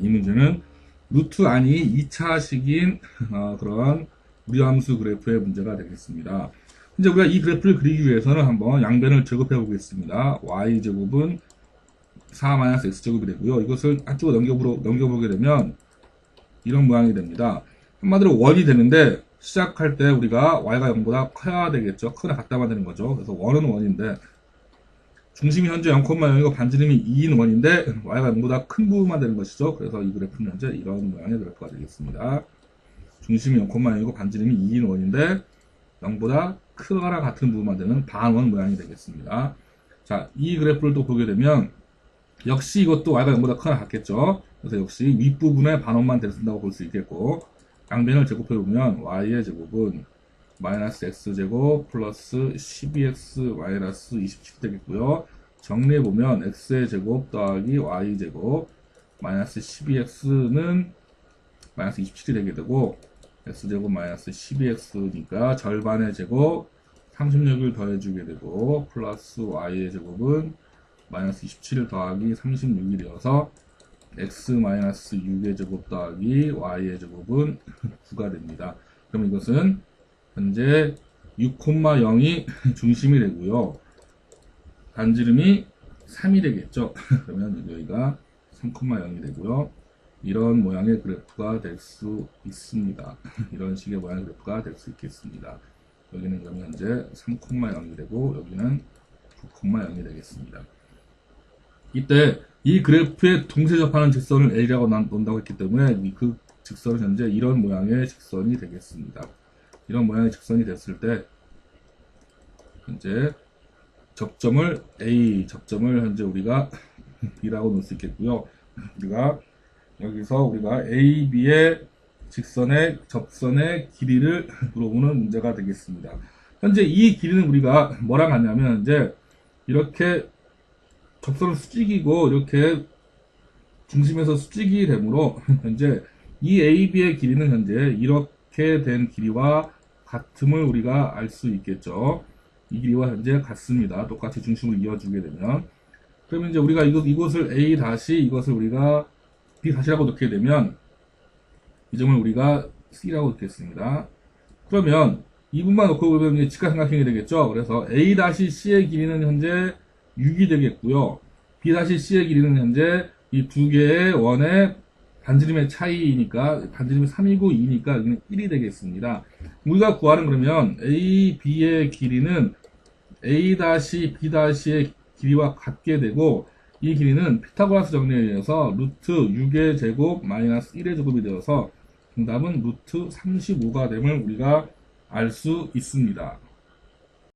이 문제는 루트 아니 2차식인 어, 그런 무리함수 그래프의 문제가 되겠습니다. 이제 우리가 이 그래프를 그리기 위해서는 한번 양변을 제곱해 보겠습니다. y제곱은 4-x제곱이 되고요. 이것을 한쪽으로 넘겨보, 넘겨보게 되면 이런 모양이 됩니다. 한마디로 원이 되는데 시작할 때 우리가 y가 0보다 커야 되겠죠. 크거나 같다만 되는 거죠. 그래서 원은 원인데 중심이 현재 0,0이고 반지름이 2인 원인데 y가 0보다 큰 부분만 되는 것이죠. 그래서 이 그래프는 현재 이런 모양의 그래프가 되겠습니다. 중심이 0,0이고 반지름이 2인 원인데 0보다 크거나 같은 부분만 되는 반원 모양이 되겠습니다. 자, 이 그래프를 또 보게 되면 역시 이것도 y가 0보다 크거나 같겠죠. 그래서 역시 윗부분에 반원만 된다고 볼 수 있겠고 양변을 제곱해보면 y의 제곱은 마이너스 x제곱 플러스 12x 마이너스 27 되겠고요. 정리해보면 x의 제곱 더하기 y제곱 마이너스 12x는 마이너스 27이 되게 되고 x제곱 마이너스 12x니까 절반의 제곱 36을 더해주게 되고 플러스 y의 제곱은 마이너스 27을 더하기 36이 되어서 x 마이너스 6의 제곱 더하기 y의 제곱은 9가 됩니다. 그럼 이것은 현재 6,0이 중심이 되고요. 반지름이 3이 되겠죠. 그러면 여기가 3,0이 되고요. 이런 모양의 그래프가 될 수 있습니다. 이런 식의 모양의 그래프가 될 수 있겠습니다. 여기는 그러면 현재 3,0이 되고 여기는 9,0이 되겠습니다. 이때 이 그래프에 동시에 접하는 직선을 A라고 논다고 했기 때문에 그 직선은 현재 이런 모양의 직선이 되겠습니다. 이런 모양의 직선이 됐을 때 현재 접점을 A 접점을 현재 우리가 B라고 놓을 수 있겠고요. 우리가 여기서 우리가 A, B의 직선의 접선의 길이를 물어보는 문제가 되겠습니다. 현재 이 길이는 우리가 뭐랑 같냐면 이제 이렇게 접선을 수직이고 이렇게 중심에서 수직이 되므로 현재 이 AB의 길이는 현재 이렇게 된 길이와 같음을 우리가 알 수 있겠죠. 이 길이와 현재 같습니다. 똑같이 중심을 이어주게 되면 그러면 이제 우리가 이것, 이것을 A 다시 이것을 우리가 B 다시라고 넣게 되면 이 점을 우리가 C라고 넣겠습니다. 그러면 이 부분만 놓고 보면 이제 직각 삼각형이 되겠죠. 그래서 A 다시 C의 길이는 현재 6이 되겠고요. B 다시 C의 길이는 현재 이 두 개의 원의 반지름의 차이니까 반지름이 3이고 2니까 여기는 1이 되겠습니다. 우리가 구하는 그러면 A, B의 길이는 A 다시 B 다시의 길이와 같게 되고 이 길이는 피타고라스 정리에 의해서 루트 6의 제곱 마이너스 1의 제곱이 되어서 정답은 루트 35가 됨을 우리가 알 수 있습니다.